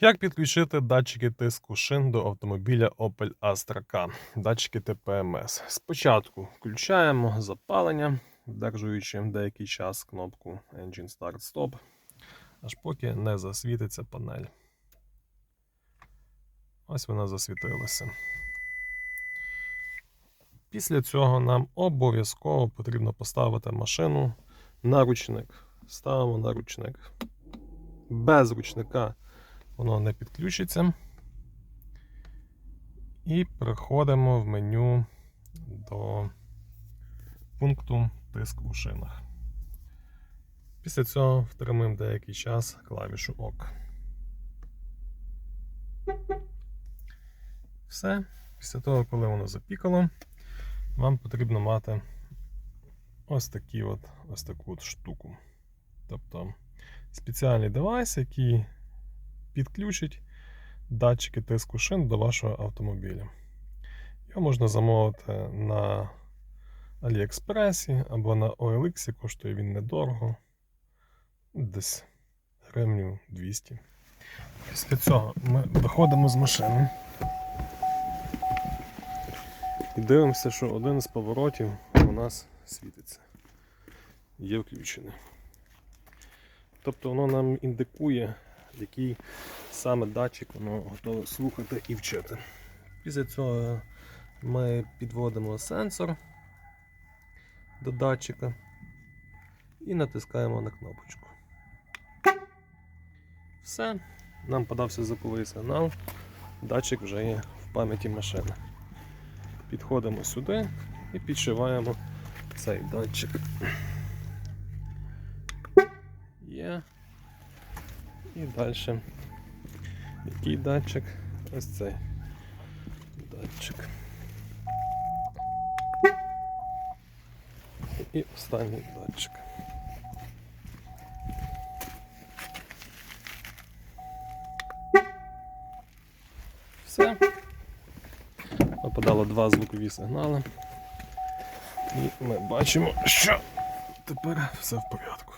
Як підключити датчики тиску шин до автомобіля Opel Astra K? Датчики ТПМС. Спочатку включаємо запалення, вдержуючи деякий час кнопку Engine Start Stop, аж поки не засвітиться панель. Ось вона засвітилася. Після цього нам обов'язково потрібно поставити машину на ручник. Ставимо на ручник. Без ручника воно не підключиться. І переходимо в меню до пункту тиск у шинах. Після цього втримуємо деякий час клавішу ОК. Все. Після того, коли воно запікало, вам потрібно мати ось такі от, ось таку от штуку. Тобто спеціальний девайс, який підключить датчики тиску шин до вашого автомобіля. Його можна замовити на Аліекспресі або на OLX, коштує він недорого, десь гривню 200. Після цього ми виходимо з машини і дивимося, що один з поворотів у нас світиться. Є включений. Тобто воно нам індикує, який саме датчик воно готове слухати і вчити. Після цього ми підводимо сенсор до датчика і натискаємо на кнопочку. Все, нам подався звуковий сигнал, датчик вже є в пам'яті машини. Підходимо сюди і підшиваємо цей датчик. Є. І далі. Який датчик? Ось цей датчик. І останній датчик. Все. Подало два звукові сигнали. І ми бачимо, що тепер все в порядку.